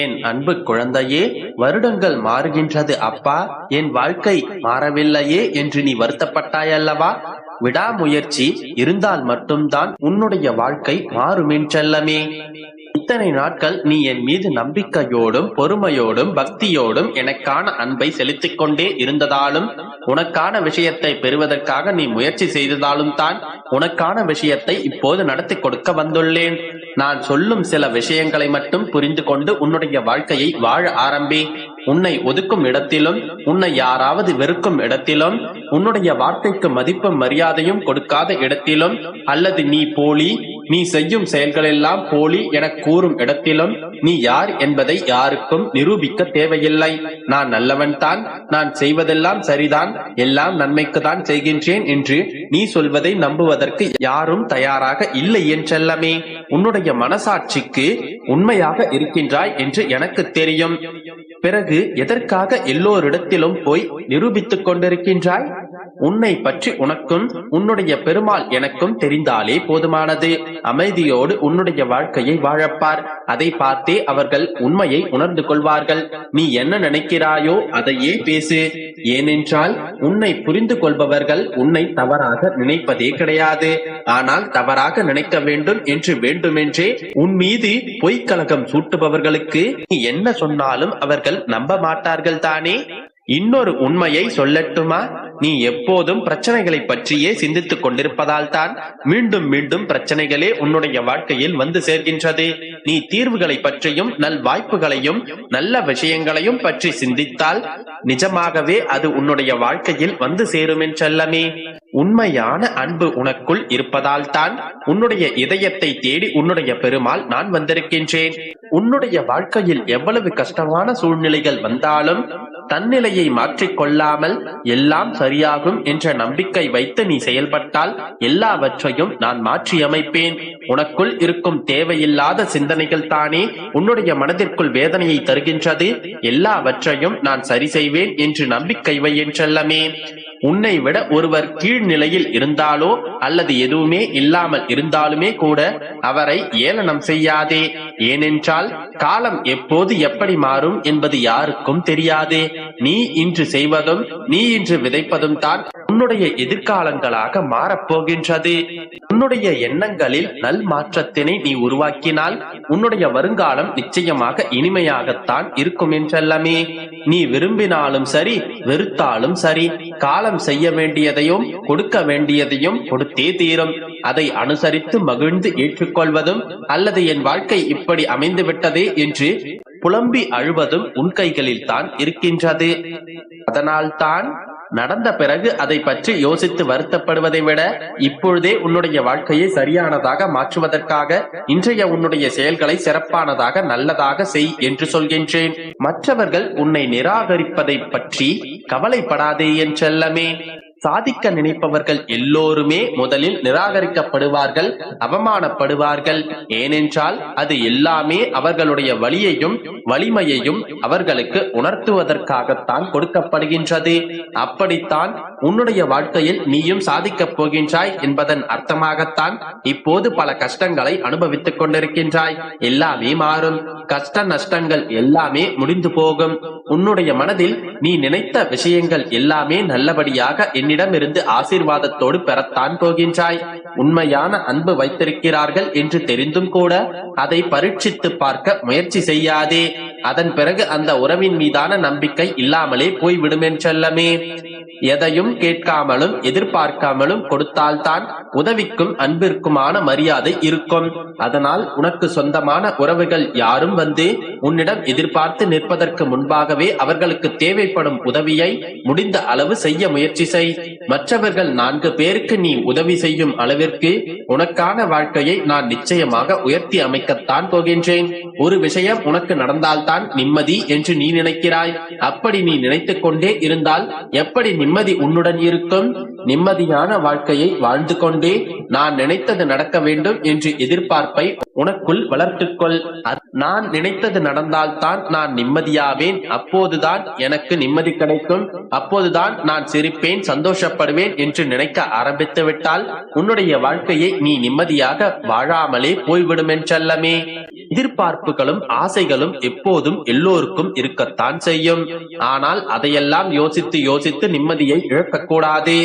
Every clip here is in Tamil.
என் அன்பு குழந்தையே வருடங்கள் மாறுகின்றது அப்பா. என் வாழ்க்கை மாறவில்லையே என்று நீ வருத்தப்பட்டாயல்லவா? விடாமுயற்சி இருந்தால் மட்டும்தான் உன்னுடைய வாழ்க்கை மாறுமென் செல்லமே இத்தனை நாட்கள் நீ என் மீது நம்பிக்கையோடும் பொறுமையோடும் பக்தியோடும் எனக்கான அன்பை செலுத்திக் கொண்டே இருந்ததாலும் உனக்கான விஷயத்தை பெறுவதற்காக நீ முயற்சி செய்ததாலும் தான் உனக்கான விஷயத்தை இப்போது நடத்தி கொடுக்க வந்துள்ளேன். நான் சொல்லும் சில விஷயங்களை மட்டும் புரிந்து கொண்டு உன்னுடைய வாழ்க்கையை வாழ ஆரம்பி. உன்னை ஒதுக்கும் இடத்திலும் உன்னை யாராவது வெறுக்கும் இடத்திலும் உன்னுடைய வார்த்தைக்கு மதிப்பும் மரியாதையும் கொடுக்காத இடத்திலும் அல்லது நீ போலி நீ செய்யும் செயல்களெல்லாம் போலி என கூறும் இடத்திலும் நீ யார் என்பதை யாருக்கும் நிரூபிக்க தேவையில்லை. நான் நல்லவன் தான் நான் செய்வதெல்லாம் சரிதான் எல்லாம் நன்மைக்கு தான் செய்கின்றேன் என்று நீ சொல்வதை நம்புவதற்கு யாரும் தயாராக இல்லை என்றல்லமே. உன்னுடைய மனசாட்சிக்கு உண்மையாக இருக்கின்றாய் என்று எனக்கு தெரியும். பிறகு எதற்காக எல்லோரிடத்திலும் போய் நிரூபித்துக் கொண்டிருக்கின்றாய்? உன்னை பற்றி உனக்கும் உன்னுடைய பெருமாள் எனக்கும் தெரிந்தாலே போதுமானது. அமைதியோடு உன்னுடைய வாழ்க்கையை வாழப்பார். அதை பார்த்தே அவர்கள் உண்மையை உணர்ந்து கொள்வார்கள். நீ என்ன நினைக்கிறாயோ அதையே பேசு. ஏனென்றால் உன்னை புரிந்து கொள்பவர்கள் உன்னை தவறாக நினைப்பதே கிடையாது. ஆனால் தவறாக நினைக்க வேண்டும் என்று வேண்டுமென்றே உன் மீது பொய்க்கலகம் சூட்டுபவர்களுக்கு நீ என்ன சொன்னாலும் அவர்கள் நம்ப மாட்டார்கள் தானே? இன்னொரு உண்மையை சொல்லட்டுமா? நீ எப்போதும் பிரச்சனைகளை பற்றியே சிந்தித்துக் கொண்டிருப்பதால் தான் மீண்டும் மீண்டும் பிரச்சனைகளே உன்னுடைய வாழ்க்கையில் வந்து சேர்கின்றது. நீ தீர்வுகளை பற்றியும் நல் வாய்ப்புகளையும் நல்ல விஷயங்களையும் பற்றி சிந்தித்தால் நிஜமாகவே அது உன்னுடைய வாழ்க்கையில் வந்து சேருமென் செல்லமே. உண்மையான அன்பு உனக்குள் இருப்பதால் தான் உன்னுடைய இதயத்தை தேடி உன்னுடைய பெருமாள் நான் வந்திருக்கின்றேன். உன்னுடைய வாழ்க்கையில் எவ்வளவு கஷ்டமான சூழ்நிலைகள் வந்தாலும் தன்னிலையை மாற்றிக் கொள்ளாமல் எல்லாம் சரியாகும் என்ற நம்பிக்கை வைத்து நீ செயல்பட்டால் எல்லாவற்றையும் நான் மாற்றியமைப்பேன். உனக்குள் இருக்கும் தேவையில்லாத சிந்தனைகள் தானே உன்னுடைய மனதிற்குள் வேதனையை தருகின்றது. எல்லாவற்றையும் நான் சரி செய்வேன் என்று நம்பிக்கை வை செல்லமே உன்னை விட ஒருவர் கீழ்நிலையில் இருந்தாலோ அல்லது எதுவுமே இல்லாமல் இருந்தாலுமே கூட அவரை ஏளனம் செய்யாதே. ஏனென்றால் காலம் எப்போது எப்படி மாறும் என்பது யாருக்கும் தெரியாது. நீ இன்று செய்வதும் நீ இன்று விதைப்பதும் தான் உன்னுடைய எதிர்காலங்களாக மாறப்போகின்றது. உன்னுடைய எண்ணங்களில் நல் மாற்றத்தினை நீ உருவாக்கினால் உன்னுடைய வருங்காலம் நிச்சயமாக இனிமையாகத்தான் இருக்கும் என்றல்லமே. நீ விரும்பினாலும் சரி வெறுத்தாலும் சரி காலம் செய்ய வேண்டியதையும் கொடுக்க வேண்டியதையும் கொடுத்தே தீரும். அதை அனுசரித்து மகிழ்ந்து ஏற்றுக்கொள்வதும் அல்லது என் வாழ்க்கை இப்படி அமைந்து விட்டதே என்று புலம்பி அழுவதும் உன் கைகளில் தான் இருக்கின்றது. அதனால்தான் நடந்த பிறகு அதை பற்றி யோசித்து வருத்தப்படுவதை விட இப்பொழுதே உன்னுடைய வாழ்க்கையை சரியானதாக மாற்றுவதற்காக இன்றைய உன்னுடைய செயல்களை சிறப்பானதாக நல்லதாக செய் என்று சொல்கின்றேன். மற்றவர்கள் உன்னை நிராகரிப்பதை பற்றி கவலைப்படாதே என் செல்லமே. சாதிக்க நினைப்பவர்கள் எல்லோருமே முதலில் நிராகரிக்கப்படுவார்கள் அவமானப்படுவார்கள். ஏனென்றால் அது எல்லாமே அவர்களுடைய வழியையும் வலிமையையும் அவர்களுக்கு உணர்த்துவதற்காகத்தான் கொடுக்கப்படுகின்றது. அப்படித்தான் உன்னுடைய வாழ்க்கையில் நீயும் சாதிக்கப் போகின்றாய் என்பதன் அர்த்தமாகத்தான் இப்போது பல கஷ்டங்களை அனுபவித்துக் கொண்டிருக்கின்றாய். எல்லாமே மாறும். கஷ்ட நஷ்டங்கள் எல்லாமே முடிந்து போகும். உன்னுடைய மனதில் நீ நினைத்த விஷயங்கள் எல்லாமே நல்லபடியாக என்னிடமிருந்து ஆசீர்வாதத்தோடு பெறத்தான் போகின்றாய். உண்மையான அன்பு வைத்திருக்கிறார்கள் என்று தெரிந்தும் கூட அதை பரீட்சித்து பார்க்க முயற்சி செய்யாதே. அதன் பிறகு அந்த உறவின் மீதான நம்பிக்கை இல்லாமலே போய்விடும் என்றல்லமே எதையும் கேட்காமலும் எதிர்பார்க்காமலும் கொடுத்தால்தான் உதவிக்கும் அன்பிற்குமான மரியாதை இருக்கும். அதனால் உனக்கு சொந்தமான உறவுகள் யாரும் வந்து உன்னிடம் எதிர்பார்த்து நிற்பதற்கு முன்பாகவே அவர்களுக்கு தேவைப்படும் உதவியை முடிந்த அளவு செய்ய முயற்சி செய். மற்றவர்கள் நான்கு பேருக்கு நீ உதவி செய்யும் அளவிற்கு உனக்கான வாழ்க்கையை நான் நிச்சயமாக உயர்த்தி அமைக்கத்தான் போகின்றேன். ஒரு விஷயம் உனக்கு நடந்தால்தான் நிம்மதி என்று நீ நினைக்கிறாய். அப்படி நீ நினைத்துக் கொண்டே இருந்தால் எப்படி நிம்மதி உன்னுடன் இருக்கும்? நிம்மதியான வாழ்க்கையை வாழ்ந்து கொண்டே நான் நினைத்தது நடக்க வேண்டும் என்று எதிர்பார்ப்பை உனக்குள் வளர்த்துக்கொள் நான் நினைத்தது நடந்தால்தான் நான் நிம்மதியாவேன். அப்போதுதான் எனக்கு நிம்மதி கிடைக்கும். அப்போதுதான் நான் சிரிப்பேன் சந்தோஷப்படுவேன் என்று நினைக்க ஆரம்பித்து விட்டால் உன்னுடைய வாழ்க்கையை நீ நிம்மதியாக வாழாமலே போய்விடும் என்றல்லமே எதிர்பார்ப்புகளும் ஆசைகளும் எப்போதும் எல்லோருக்கும் இருக்கத்தான் செய்யும். ஆனால் அதையெல்லாம் யோசித்து யோசித்து நிம்மதியை இழக்கக்கூடாது.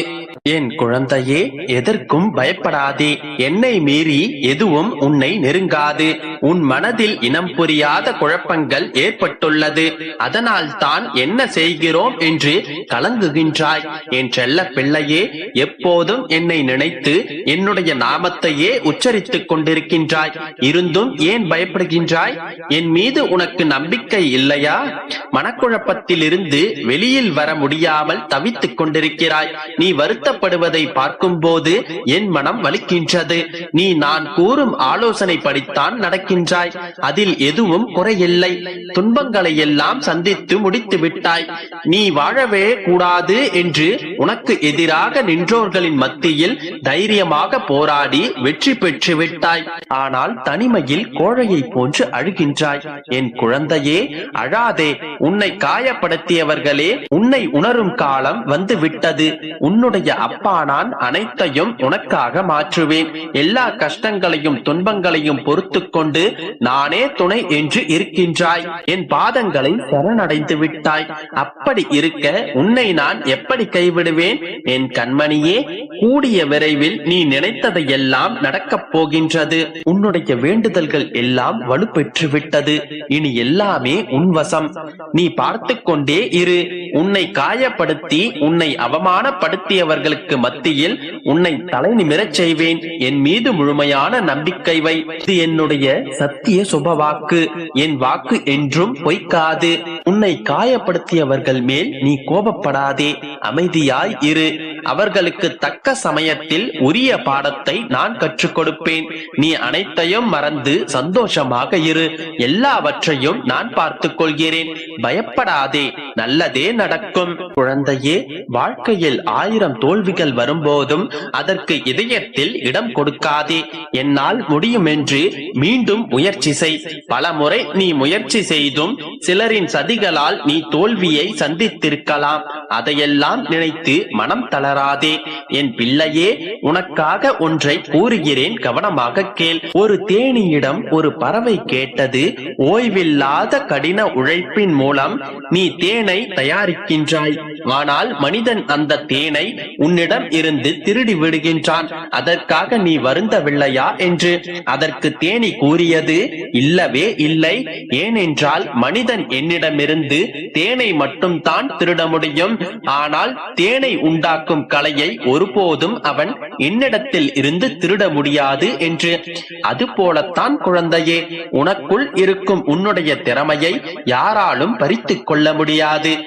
என் குழந்தையே எதற்கும் பயப்படாதே. என்னை மீறி எதுவும் உன்னை ഒരുങ്ങാതെ உன் மனதில் இனம் புரியாத குழப்பங்கள் ஏற்பட்டுள்ளது. அதனால் தான் என்ன செய்கிறோம் என்று கலங்குகின்றாய். என் செல்ல பிள்ளையே எப்போதும் என்னை நினைத்து என்னுடைய நாமத்தையே உச்சரித்துக் கொண்டிருக்கின்றாய். இருந்தும் ஏன் பயப்படுகின்றாய்? என் மீது உனக்கு நம்பிக்கை இல்லையா? மனக்குழப்பத்தில் இருந்து வெளியில் வர முடியாமல் தவித்துக் கொண்டிருக்கிறாய். நீ வருத்தப்படுவதை பார்க்கும்போது என் மனம் வலிக்கின்றது. நீ நான் கூறும் ஆலோசனை படித்தான் நடக்க நடக்கின்றாய் அதில் எதுவும் குறையில்லை. துன்பங்களை எல்லாம் சந்தித்து முடித்து விட்டாய். நீ வாழவே கூடாது என்று உனக்கு எதிராக நின்றோர்களின் மத்தியில் தைரியமாக போராடி வெற்றி பெற்று விட்டாய். ஆனால் தனிமையில் கோழையை போன்று அழுகின்றாய். என் குழந்தையே அழாதே. உன்னை காயப்படுத்தியவர்களே உன்னை உணரும் காலம் வந்து விட்டது உன்னுடைய அப்பா நான் அனைத்தையும் உனக்காக மாற்றுவேன். எல்லா கஷ்டங்களையும் துன்பங்களையும் பொறுத்துக் கொண்டு நானே துணை என்று இருக்கின்றாய். என் பாதங்களை சரணடைந்து விட்டாய். அப்படி இருக்க உன்னை நான் எப்படி கைவிடுவேன்? என் கண்மணியே கூடிய விரைவில் நீ நினைத்ததையெல்லாம் நடக்கப் போகின்றது. உன்னுடைய வேண்டுதல்கள் எல்லாம் வலுப்பெற்று விட்டது. இனி எல்லாமே உன்வசம் நீ பார்த்து கொண்டே இரு. உன்னை காயப்படுத்தி உன்னை அவமானப்படுத்தியவர்களுக்கு மத்தியில் உன்னை தலை நிமிரச் செய்வேன். என் மீது முழுமையான நம்பிக்கை வை. இது என்னுடைய சத்திய சுப வாக்கு என் வாக்கு என்றும் பொய்க்காது. உன்னை காயப்படுத்தியவர்கள் மேல் நீ கோபப்படாதே. அமைதியாய் இரு. அவர்களுக்கு தக்க சமயத்தில் உரிய பாடத்தை நான் கற்றுக் கொடுப்பேன் நீ அனைத்தையும் மறந்து சந்தோஷமாக இரு. எல்லாவற்றையும் நான் பார்த்துக் கொள்கிறேன் பயப்படாதே நல்லதே நடக்கும். குழந்தையே வாழ்க்கையில் ஆயிரம் தோல்விகள் வரும்போதும் அதற்கு இதயத்தில் இடம் கொடுக்காதே. என்னால் முடியும் என்று மீண்டும் முயற்சி செய். பல முறை நீ முயற்சி செய்தும் சிலரின் சதிகளால் நீ தோல்வியை சந்தித்திருக்கலாம். அதையெல்லாம் நினைத்து மனம் தளராதே என் பிள்ளையே உனக்காக ஒன்றை கூறுகிறேன் கவனமாக கேள். ஒரு தேனியிடம் ஒரு பறவை கேட்டது ஓய்வில்லாத கடின உழைப்பின் மூலம் நீ தேனை தயாரிக்கின்றாய். ஆனால் மனிதன் அந்த தேனை உன்னிடம் இருந்து திருடி விடுகின்றான். அதற்காக நீ வருந்தவில்லையா என்று? அதற்கு தேனி கூறியது இல்லவே இல்லை. ஏனென்றால் மனிதன் என்னிடமிருந்து தேனை மட்டும் தான் திருட முடியும். ஆனால் தேனை உண்டாக்கும் கலையை ஒருபோதும் அவன் என்னிடத்தில் இருந்து திருட முடியாது என்று. அது போலத்தான் குழந்தையே உனக்குள் இருக்கும் உன்னுடைய திறமையை யாராலும் பறித்துக் கொள்ள முடியாது.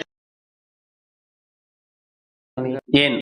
ஏன்